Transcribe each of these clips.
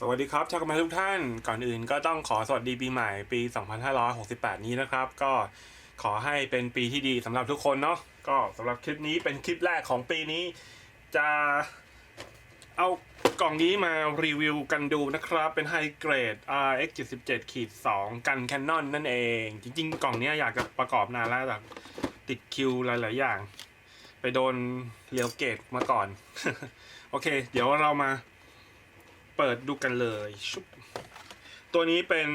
สวัสดีครับชาวกำลังทุกท่าน ก่อนอื่นก็ต้องขอสวัสดีปีใหม่ปี 2568 นี้นะครับ ก็ขอให้เป็นปีที่ดีสำหรับทุกคนเนาะก็สำหรับคลิปนี้เป็นคลิปแรกของปีนี้ จะเอากล่องนี้มารีวิวกันดูนะครับ เป็นไฮเกรด RX 77ขีด2กัน Canon นั่นเอง จริงๆ กล่องนี้อยากจะประกอบนานแล้วแต่ติดคิวหลาย ๆ อย่าง ไปโดนเลียวเกตมาก่อน โอเค เดี๋ยวเรามาเปิดดูกันเลยชุบตัวนี้เป็น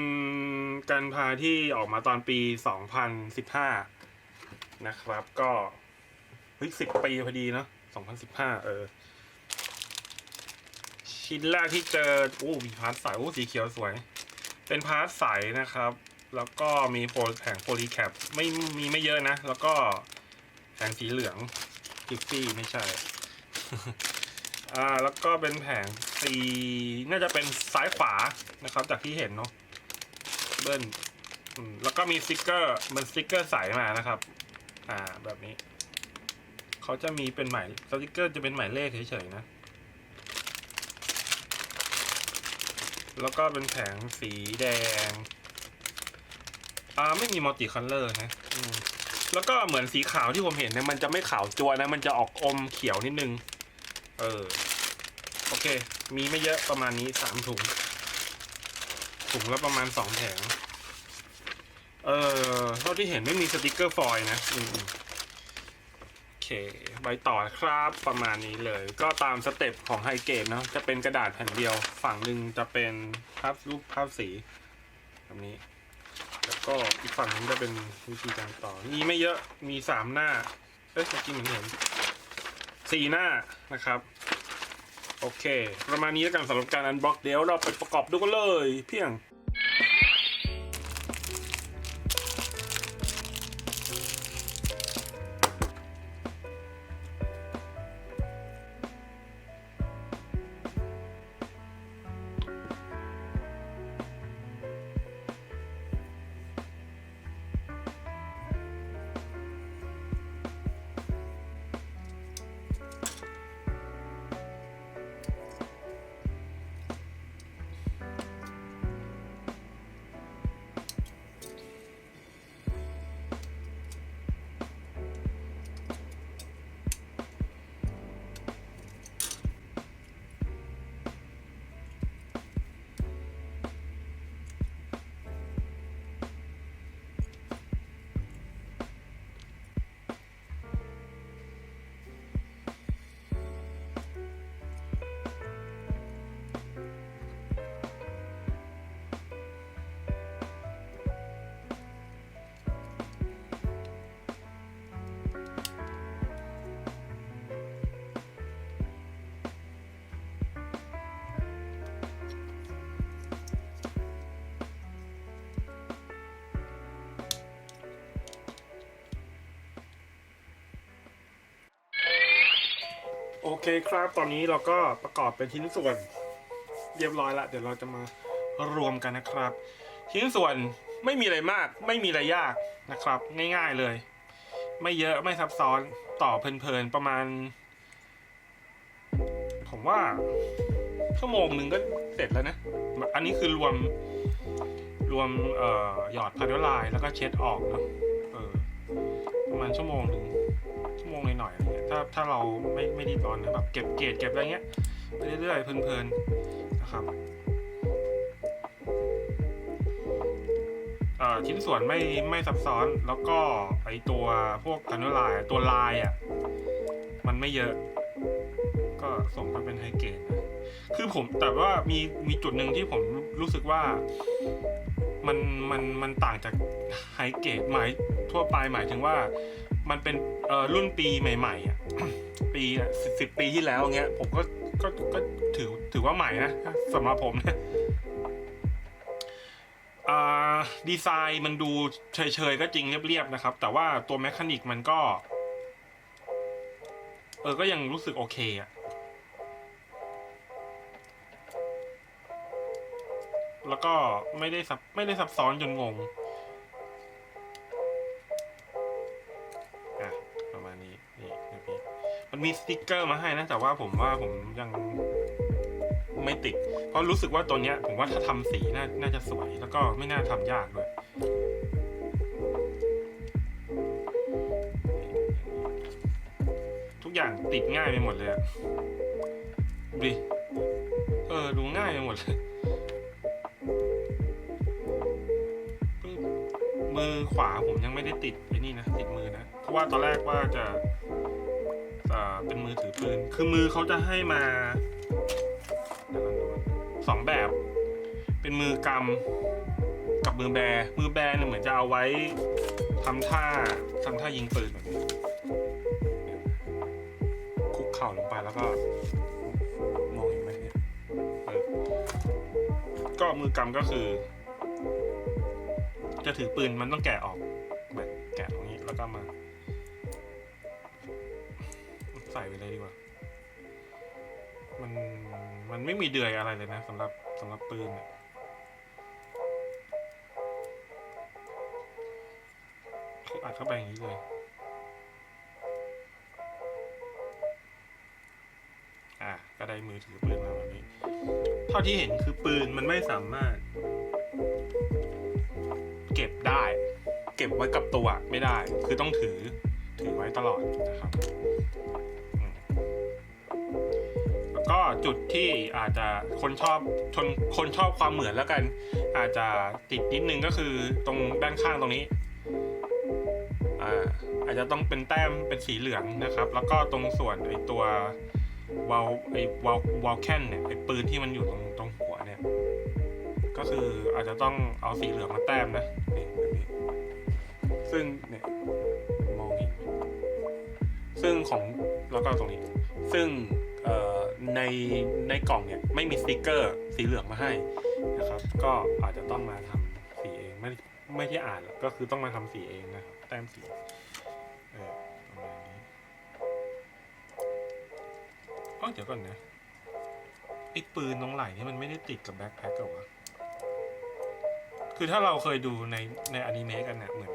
การพาที่ออกมาตอนปี 2015 นะครับ ก็เฮ้ยสิบปีพอดีเนาะ2015 เออ ชิ้นแรกที่เจอโอ้มีพาร์ทใสโอ้สีเขียวสวย เป็นพาร์ทใสนะครับ แล้วก็มีโพลแผงโพลีแคปไม่มีไม่เยอะนะ แล้วก็แผงสีเหลือง กิฟฟี่ไม่ใช่ อ่าแล้วก็เป็นแผงสีน่าจะเป็นซ้ายขวานะครับ จากที่เห็นเนาะเบิ้ลอืมแล้วก็มีสติกเกอร์มันสติกเกอร์ใสมานะครับ อ่าแบบนี้ เขาจะมีเป็นหมายสติกเกอร์จะเป็นหมายเลขเฉยๆนะ แล้วก็เป็นแผงสีแดง อ่าไม่มีมัลติคัลเลอร์นะอืม แล้วก็เหมือนสีขาวที่ผมเห็นเนี่ยมันจะไม่ขาวจัวนะ มันจะออกอมเขียวนิดนึง เออ โอเค มีไม่เยอะประมาณนี้สามถุง ถุงละประมาณสองแผง เออเท่าที่เห็นไม่มีสติกเกอร์ฟอยนะ อืมโอเค ใบต่อครับประมาณนี้เลย ก็ตามสเต็ปของไฮเกตเนาะจะเป็นกระดาษแผ่นเดียว ฝั่งหนึ่งจะเป็นภาพรูปภาพสีแบบนี้ ก็อีกฝั่งนึงจะเป็นวิธีการต่อ มีไม่เยอะ มีสามหน้า เอ้ยเมื่อกี้เหมือนเห็นสี่หน้านะครับ โอเค ประมาณนี้แล้วกันสำหรับการอันบล็อกเดี๋ยวเราไปประกอบดูกันเลย เพียง เคครับ ตอนนี้เราก็ประกอบเป็นชิ้นส่วนเรียบร้อยละ เดี๋ยวเราจะมารวมกันนะครับ ชิ้นส่วนไม่มีอะไรมาก ไม่มีอะไรยากนะครับ ง่ายๆเลย ไม่เยอะไม่ซับซ้อนต่อเพลินๆประมาณ ผมว่าชั่วโมงหนึ่งก็เสร็จแล้วนะ อันนี้คือรวมรวมออหยอดพาร์ทลายแล้วก็เช็ดออกนะออประมาณชั่วโมงหนึ่งชั่วโมงหน่อยๆ ถ้าถ้าเราไม่ไม่รีบร้อนนะแบบเก็บเกรดเก็บอะไรเงี้ยไปเรื่อยๆเพลินๆนะครับอ่อชิ้นส่วนไม่ไม่ซับซ้อนแล้วก็ไอตัวพวกกันลายตัวลายอะมันไม่เยอะ ก็ส่งมาเป็นไฮเกรดคือผมแต่ว่ามีมีจุดหนึ่งที่ผมรู้สึกว่ามันมันมันต่างจากไฮเกรดหมายทั่วไปหมายถึงว่า มันเป็นเออรุ่นปีใหม่ๆอะ ปีสิบสิบปีที่แล้วเงี้ย ผมก็ก็ก็ถือถือว่าใหม่นะสำหรับผมนะอ่าดีไซน์มันดูเฉยๆก็จริงเรียบๆนะครับ แต่ว่าตัวแมคานิกมันก็ เออก็ยังรู้สึกโอเคอะแล้วก็ไม่ได้ซับไม่ได้ซับซ้อนจนงง มีสติกเกอร์มาให้นะ แต่ว่าผมว่าผมยังไม่ติด เพราะรู้สึกว่าตัวเนี้ย ผมว่าถ้าทำสีน่าน่าจะสวย แล้วก็ไม่น่าทำยากด้วยทุกอย่างติดง่ายไปหมดเลยอะดูดิเออ ดูง่ายไปหมดเลยมือขวาผมยังไม่ได้ติดไอ้นี่นะ ติดมือนะ เพราะว่าตอนแรกว่าจะ อเป็นมือถือปืน คือมือเขาจะให้มาสองแบบ เป็นมือกำกับมือแบ มือแบเนี่ยเหมือนจะเอาไว้ทำท่าทำท่ายิงปืนแบบนี้คุกเข่าลงไปแล้วก็มองเห็นไหมเนี่ยก็มือกำก็คือ จะถือปืนมันต้องแกะออกแบบแกะตรงนี้แล้วก็มา ใส่ไปเลยดีกว่า มันมันไม่มีเดือยอะไรเลยนะสำหรับสำหรับปืนเนี่ยขาอัดเข้าไปอย่างนี้เลยอะก็ได้มือถือปืนมาแบบนี้ เท่าที่เห็นคือปืนมันไม่สามารถ เก็บได้ เก็บไว้กับตัวไม่ได้ คือต้องถือถือไว้ตลอดนะครับ ก็จุดที่อาจจะคนชอบชนคนชอบความเหมือนแล้วกัน อาจจะติดนิดนึงก็คือตรงด้านข้างตรงนี้อ่าอาจจะต้องเป็นแต้มเป็นสีเหลืองนะครับ แล้วก็ตรงส่วนไอตัววาลไอวาลวาลแคนเนี่ยไอปืนที่มันอยู่ตรงตรงหัวเนี่ย ก็คืออาจจะต้องเอาสีเหลืองมาแต้มนะนี่แบบนี้ซึ่งเนี่ยมองเห็นไหมซึ่งของแล้วก็ตรงนี้ ซึ่งเอ่อ ในในกล่องเนี่ยไม่มีสติกเกอร์สีเหลืองมาให้นะครับ ก็อาจจะต้องมาทำสีเองไม่ไม่ที่อ่านก็คือต้องมาทำสีเองนะครับแต้มสีเออประมาณนี้อ๋อเดี๋ยวก่อนนะไอ้ปืนตรงไหล่นี่มันไม่ได้ติดกับแบ็คแพ็คหรอวะคือถ้าเราเคยดูในในอนิเมะกันเนี่ยเหมือน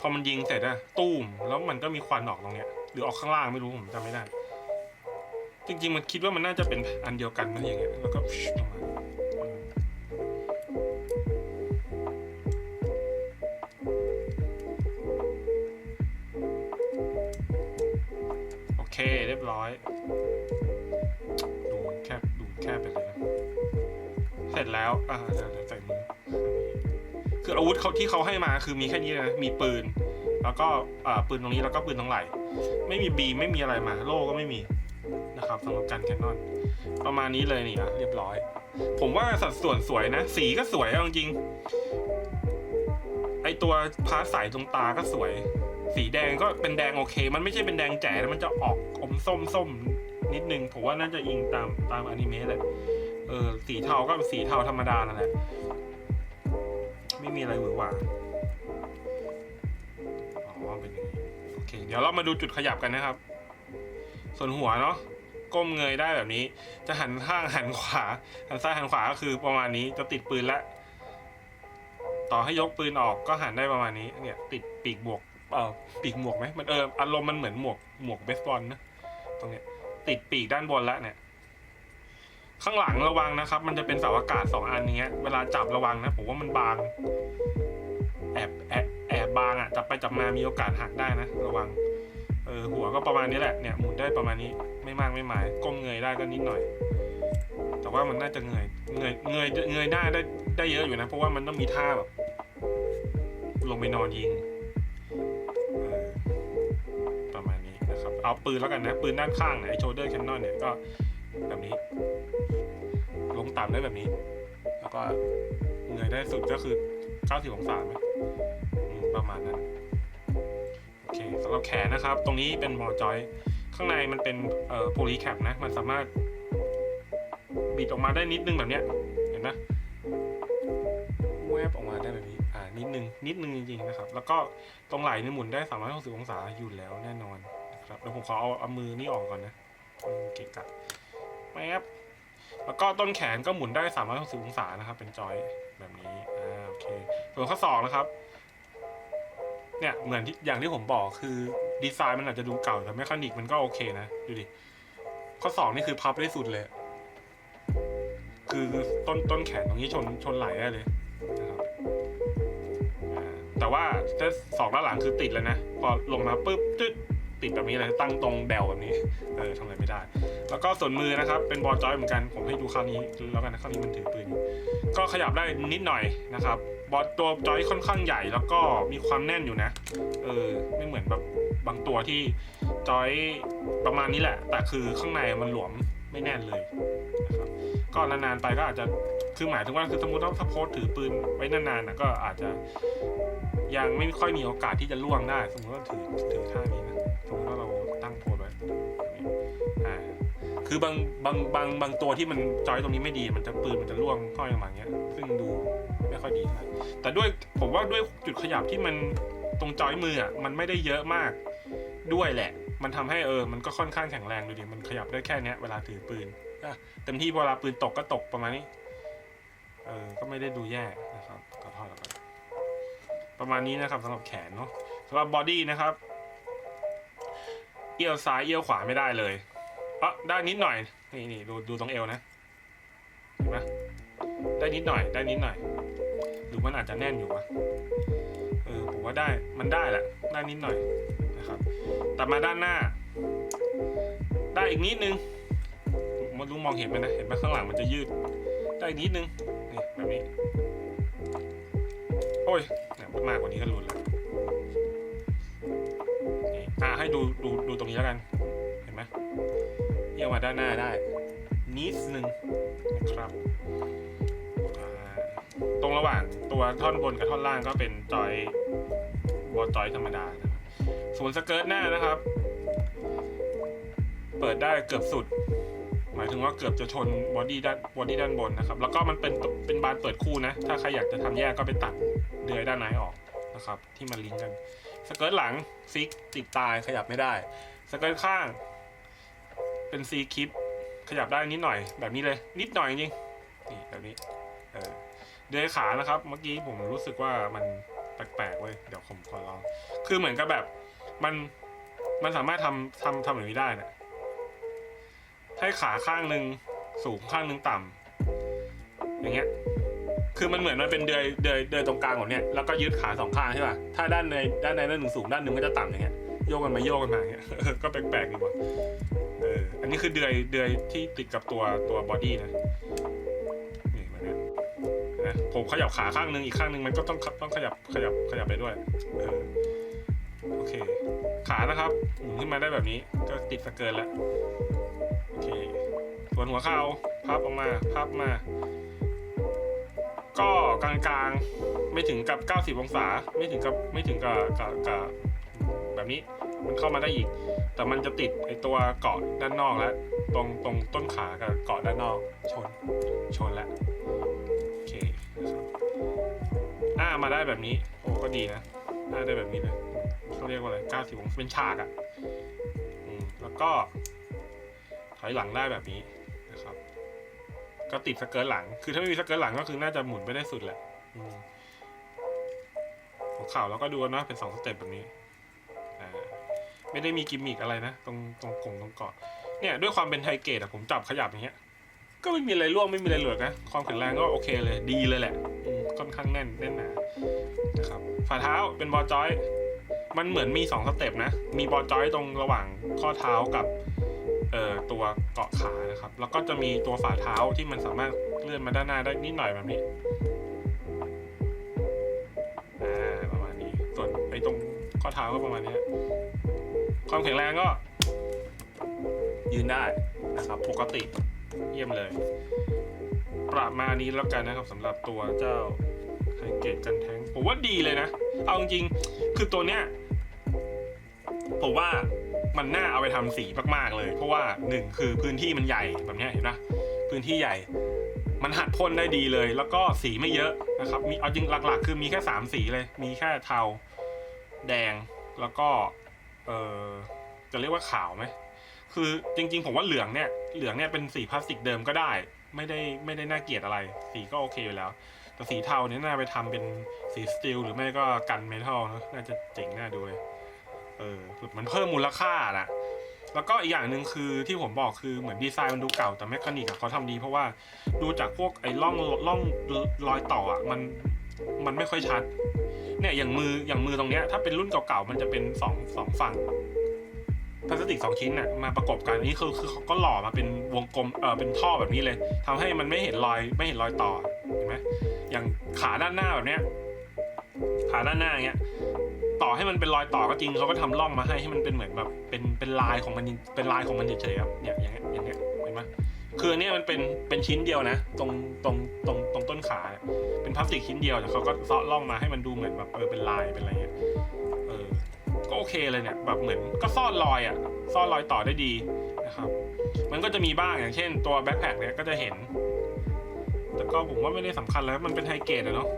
พอมันยิงเสร็จอะตู้มแล้วมันก็มีควันออกตรงเนี้ยหรือออกข้างล่างไม่รู้ผมจำไม่ได้ จริง ๆ มันคิดว่ามันน่าจะเป็นอันเดียวกันนะอย่างเงี้ยแล้วก็ฟิวออกมาโอเคเรียบร้อย ดูแคบดูแคบไปเลยนะ เสร็จแล้ว อ่าเดี๋ยวใส่มือคืออาวุธเขาที่เขาให้มาคือมีแค่นี้นะมีปืน แล้วก็อ่าปืนตรงนี้แล้วก็ปืนตรงไหล่ไม่มีบีไม่มีอะไรมา โล่ก็ไม่มี นะครับสำหรับการแคนนอนประมาณนี้เลยนี่อะเรียบร้อย ผมว่าสัดส่วนสวยนะ สีก็สวยจริงไอตัวพาร์ทสายตรงตาก็สวย สีแดงก็เป็นแดงโอเค มันไม่ใช่เป็นแดงแจ๋แต่มันจะออกอมส้มส้มนิดนึงผมว่าน่าจะอิงตามตามอนิเมะแหละเออสีเทาก็เป็นสีเทาธรรมดานั่นแหละไม่มีอะไรหวือหวาอ๋อเป็นอย่างนี้โอเค เดี๋ยวเรามาดูจุดขยับกันนะครับ ส่วนหัวเนาะก้มเงยได้แบบนี้ จะหันข้างหันขวา หันซ้ายหันขวาก็คือประมาณนี้จะติดปืนแล้วต่อให้ยกปืนออกก็หันได้ประมาณนี้เนี่ย ติดปีกบวกเออปีกหมวกไหมมันเอออารมณ์มันเหมือนหมวกหมวกเบสบอลนะตรงเนี้ย ติดปีกด้านบนแล้วเนี่ยข้างหลังระวังนะครับ มันจะเป็นเสาอากาศสองอันนี้เวลาจับระวังนะผมว่ามันบาง แอบแอบแอบบางอะจับไปจับมามีโอกาสหักได้นะ ระวัง ออหัวก็ประมาณนี้แหละเนี่ยหมุนได้ประมาณนี้ไม่มากไม่หมายก้มเงยได้ก็นิดหน่อย แต่ว่ามันน่าจะเงยเงยเงยเงยได้ได้ได้เยอะอยู่นะ เพราะว่ามันต้องมีท่าแบบลงไปนอนยิงออประมาณนี้นะครับ เอาปืนแล้วกันนะปืนด้านข้างเนี่ยไอโชเดอร์แคนนอนเนี่ยก็แบบนี้ ลงต่ำได้แบบนี้ แล้วก็เงยได้สุดก็คือ 90องศาไหมประมาณนั้น เคสำหรับแขนนะครับ ตรงนี้เป็นมอจอยข้างในมันเป็นเอ่อโพลีแคปนะ มันสามารถบิดออกมาได้นิดนึงแบบเนี้ยเห็นไหมแวบออกมาได้แบบนี้อ่านิดนึงนิดนึงจริงๆนะครับ แล้วก็ตรงไหล่นี่หมุนได้ 360 องศาอยู่แล้วแน่นอนนะครับแล้วผมขอเอาเอามือนี่ออกก่อนนะมันเกะกะแป๊บแล้วก็ต้นแขนก็หมุนได้ 360 องศานะครับ เป็นจอยแบบนี้อ่าโอเค ส่วนข้อศอกนะครับ เนี่ยเหมือนที่อย่างที่ผมบอกคือดีไซน์มันอาจจะดูเก่าแต่แมคานิกมันก็โอเคนะ ดูดิ ข้อสองนี่คือพับได้สุดเลย คือต้นต้นแขนตรงนี้ชนชนไหลได้เลยนะครับแต่ว่าถ้าสองด้านหลังคือติดแล้วนะ พอลงมาปุ๊บจึ๊ด ติดแบบนี้เลยตั้งตรงแดวแบบนี้เออทำอะไรไม่ได้ แล้วก็ส่วนมือนะครับเป็นบอลจอยเหมือนกันผมให้ดูคราวนี้แล้วกันนะคราวนี้มันถือปืนก็ขยับได้นิดหน่อยนะครับบอลตัวจอยค่อนข้างใหญ่แล้วก็มีความแน่นอยู่นะเออไม่เหมือนแบบบางตัวที่จอยประมาณนี้แหละ แต่คือข้างในมันหลวมไม่แน่นเลยนะครับก็นานๆไปก็อาจจะคือหมายถึงว่าคือสมมติว่าถ้าโพสถือปืนไว้นานๆนะก็อาจจะยังไม่ค่อยมีโอกาสที่จะล่วงได้ สมมติว่าถือถือท่านี้ สมมติว่าเราตั้งโพสไว้อ่าคือบางบางบางบางตัวที่มันจอยตรงนี้ไม่ดี มันจะปืนมันจะล่วงห้อยออกมาอย่างเงี้ย ซึ่งดูไม่ค่อยดีเท่าไหร่แต่ด้วยผมว่าด้วยจุดขยับที่มันตรงจอยมืออะมันไม่ได้เยอะมากด้วยแหละ มันทำให้เออ มันก็ค่อนข้างแข็งแรงดูดิมันขยับได้แค่เนี้ยเวลาถือปืนอะเต็มที่เวลาปืนตกก็ตกประมาณนี้ เออ ก็ไม่ได้ดูแย่นะครับก็ทอดแล้วกันประมาณนี้นะครับสำหรับแขนเนาะสำหรับบอดี้นะครับ เอี้ยวซ้ายเอี้ยวขวาไม่ได้เลยเอะได้นิดหน่อย นี่นี่ดูดูตรงเอวนะเห็นไหมได้นิดหน่อย ได้นิดหน่อย หรือมันอาจจะแน่นอยู่วะเออผมว่าได้มันได้แหละ ได้นิดหน่อยนะครับ แต่มาด้านหน้า ได้อีกนิดนึงมันรู้มองเห็นไหมนะ เห็นไหมข้างหลังมันจะยืด ได้อีกนิดนึง นี่แบบนี้ โอ้ยเนี่ยมากกว่านี้ก็รุนแล้ว ให้ดูดูดูตรงนี้แล้วกัน เห็นไหมเยี่ยวมาด้านหน้าได้ นิดนึงนะครับ ตรงระหว่างตัวท่อนบนกับท่อนล่างก็เป็นจอยบอจอยธรรมดาส่วนสเกิร์ตหน้านะครับ เปิดได้เกือบสุด หมายถึงว่าเกือบจะชนบอดี้ด้านบอดี้ด้านบนนะครับ แล้วก็มันเป็นเป็นบานเปิดคู่นะ ถ้าใครอยากจะทำแยกก็ไปตัดเดือยด้านในออกนะครับ ที่มันลิงก์กัน สเกิร์ตหลังฟิกติดตายขยับไม่ได้ สเกิร์ตข้าง เป็นซีคลิป ขยับได้นิดหน่อย แบบนี้เลย นิดหน่อยจริงนี่แบบนี้เออเดยขานะครับ เมื่อกี้ผมรู้สึกว่ามันแปลกๆเว้ยเดี๋ยวผมขอลอง คือเหมือนกับแบบมันมันสามารถทำทำทำแบบนี้ได้นะให้ขาข้างหนึ่งสูงข้างหนึ่งต่ำอย่างเงี้ย คือมันเหมือนมันเป็นเดือยเดือยเดือยตรงกลางของเนี้ยแล้วก็ยึดขาสองข้างใช่ป่ะถ้าด้านในด้านในด้านหนึ่งสูงด้านหนึ่งก็จะต่ำอย่างเงี้ยโยกกันมาโยกกันมาอย่างเงี้ยก็แปลกๆดีกว่ะเอออันนี้คือเดือยเดือยที่ติดกับตัวตัวบอดี้นะนี่แบบเนี้ยนะผมขยับขาข้างหนึ่งอีกข้างหนึ่งมันก็ต้องต้องขยับขยับขยับไปด้วยเออโอเค ขานะครับหมุนขึ้นมาได้แบบนี้ ก็ติดสเกิร์ตแล้วโอเคส่วนหัวเข่าพับออกมาพับมา ก็กลางๆ ไม่ถึงกับ 90 องศา ไม่ถึงกับไม่ถึงกับกับกับแบบนี้มันเข้ามาได้อีก แต่มันจะติดไอตัวเกาะด้านนอกแล้ว ตรงตรงต้นขากับเกาะด้านนอกชนชนแล้วโอเคนะครับอ่ามาได้แบบนี้โอ้ก็ดีนะได้ได้แบบนี้เลยเขาเรียกว่าอะไร 90 องศาเป็นฉากอะ่ะแล้วก็ถอยหลังได้แบบนี้ ก็ติดสเกิร์ตหลัง คือถ้าไม่มีสเกิร์ตหลังก็คือน่าจะหมุนไปได้สุดแหละหัวเข่าแล้วก็ดูนะเป็นสองสเต็ปแบบนี้อ่าไม่ได้มีกิมมิกอะไรนะตรงตรงกลงตรงเกาะเนี่ยด้วยความเป็นไทเกตอะผมจับขยับอย่างเงี้ย ก็ไม่มีอะไรร่วงไม่มีอะไรหลุดนะความแข็งแรงก็โอเคเลย ดีเลยแหละค่อนข้างแน่นแน่นหนานะครับฝ่าเท้าเป็นบอลจอย มันเหมือนมีสองสเต็ปนะ มีบอลจอยตรงระหว่างข้อเท้ากับ ตัวเกาะขานะครับ แล้วก็จะมีตัวฝ่าเท้าที่มันสามารถเลื่อนมาด้านหน้าได้นิดหน่อยแบบนี้ประมาณนี้ ส่วนไอ้ตรงข้อเท้าก็ประมาณนี้ ความแข็งแรงก็ ยืนได้นะครับ ปกติเยี่ยมเลย ประมาณนี้แล้วกันนะครับสำหรับตัวเจ้าไฮเกตกันแทงผมว่าดีเลยนะ เอาจริงคือตัวเนี้ยผมว่า มันน่าเอาไปทำสีมากๆเลย เพราะว่าหนึ่งคือพื้นที่มันใหญ่แบบนี้เห็นปะพื้นที่ใหญ่ มันหัดพ่นได้ดีเลย แล้วก็สีไม่เยอะนะครับมีเอาจริงหลักๆ คือมีแค่สามสีเลย มีแค่เทาแดงแล้วก็เออจะเรียกว่าขาวไหมคือจริง ๆ ผมว่าเหลืองเนี่ยเหลืองเนี่ยเป็นสีพลาสติกเดิมก็ได้ ไม่ได้ไม่ได้น่าเกลียดอะไร สีก็โอเคอยู่แล้วแต่สีเทาเนี่ยน่าไปทำเป็นสีสตีลหรือไม่ก็กันเมทัลนะน่าจะเจ๋งน่าดูเลย เออมันเพิ่มมูลค่านะแล้วก็อีกอย่างหนึ่งคือที่ผมบอกคือเหมือนดีไซน์มันดูเก่าแต่แมคานิกเขาทำดี เพราะว่าดูจากพวกไอ้ร่องร่องรอยต่ออะมันมันไม่ค่อยชัด เนี่ยอย่างมืออย่างมือตรงเนี้ยถ้าเป็นรุ่นเก่าๆมันจะเป็นสองสองฝั่งพลาสติกสองชิ้นน่ะมาประกบกันอันนี้คือคือเขาก็หล่อมาเป็นวงกลมเออเป็นท่อแบบนี้เลยทำให้มันไม่เห็นรอยไม่เห็นรอยต่อเห็นไหมอย่างขาด้านหน้าแบบเนี้ยขาด้านหน้าเงี้ย ต่อให้มันเป็นรอยต่อก็จริงเขาก็ทำร่องมาให้ให้มันเป็นเหมือนแบบเป็นเป็นลายของมันเป็นลายของมันเฉยๆครับเนี่ยอย่างเงี้ยอย่างเงี้ยเห็นไหมคืออันเนี้ยมันเป็นเป็นชิ้นเดียวนะ ตรงตรงตรงตรงต้นขาเนี่ยเป็นพลาสติกชิ้นเดียวแต่เขาก็เซาะร่องมาให้มันดูเหมือนแบบเออเป็นลายเป็นอะไรเงี้ยเออก็โอเคเลยเนี่ยแบบเหมือนก็ซ่อนรอยอะซ่อนรอยต่อได้ดีนะครับมันก็จะมีบ้างอย่างเช่น ตัวแบ็คแพคเนี่ยก็จะเห็น แต่ก็ผมว่าไม่ได้สำคัญแล้วมันเป็นไฮเกรดอะเนาะ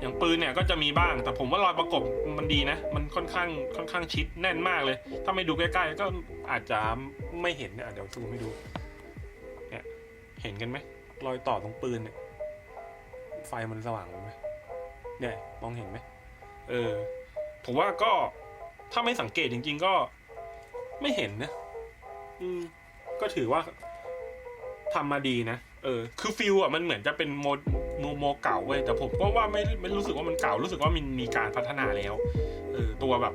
อย่างปืนเนี่ยก็จะมีบ้าง แต่ผมว่ารอยประกบมันดีนะ มันค่อนข้างค่อนข้างชิดแน่นมากเลย ถ้าไม่ดูใกล้ๆก็อาจจะไม่เห็นเนี่ยอะเดี๋ยวซูมให้ดูเนี่ยเห็นกันไหมรอยต่อตรงปืนเนี่ย ไฟมันสว่างไหมเนี่ยมองเห็นไหมเออ ผมว่าก็ถ้าไม่สังเกตจริง ๆ ก็ไม่เห็นนะอืมก็ถือว่าทำมาดีนะ เออ คือฟิลอะมันเหมือนจะเป็นโม โมโมเก่าเว้ยแต่ผมก็ว่าไม่ไม่รู้สึกว่ามันเก่ารู้สึกว่ามันมีการพัฒนาแล้วเออตัวแบบ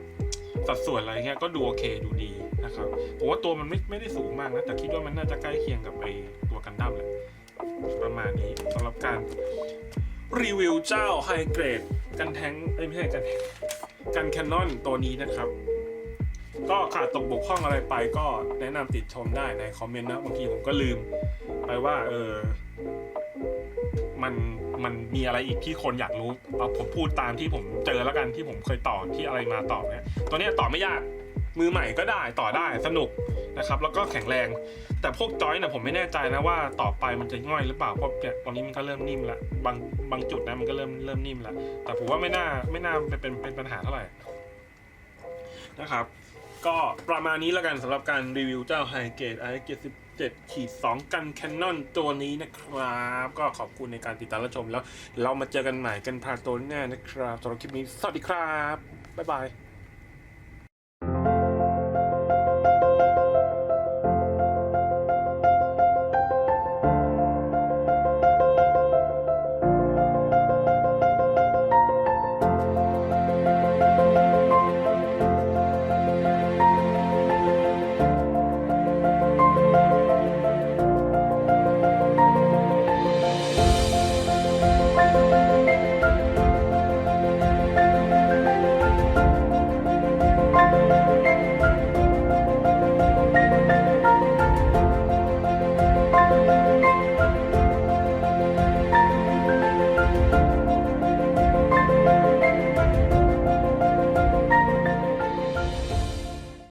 สัดส่วนอะไรเงี้ยก็ดูโอเคดูดีนะครับผมว่าตัวมันไม่ไม่ได้สูงมากนะแต่คิดว่ามันน่าจะใกล้เคียงกับไอตัวกันดั้มแหละประมาณนี้สำหรับการรีวิวเจ้าไฮเกรดกันแทงเอ้ยไม่ใช่กันแทงกันแคนนอนตัวนี้นะครับ ก็ขาดตกบกพร่องอะไรไปก็แนะนำติดชมได้ในคอมเมนต์นะบางทีผมก็ลืมไปว่าเออ มันมันมีอะไรอีกที่คนอยากรู้เอาผมพูดตามที่ผมเจอแล้วกันที่ผมเคยต่อที่อะไรมาต่อเนี่ยตัวเนี้ยต่อไม่ยากมือใหม่ก็ได้ต่อได้สนุกนะครับ แล้วก็แข็งแรง แต่พวกจอยเนี่ยผมไม่แน่ใจนะว่าต่อไปมันจะง่อยหรือเปล่าเพราะเนี่ยตอนนี้มันก็เริ่มนิ่มละบางบางจุดนะมันก็เริ่มเริ่มนิ่มละแต่ผมว่าไม่น่าไม่น่าเป็นเป็นเป็นปัญหาเท่าไหร่นะครับ ก็ประมาณนี้แล้วกันสำหรับการรีวิวเจ้า h i g a t e i 7ขีด2กันแคนนอนตัวนี้นะครับ ก็ขอบคุณในการติดตามรับชมแล้ว เรามาเจอกันใหม่กันพาตัวหน้านะครับสำหรับคลิปนี้ สวัสดีครับ บ๊ายบาย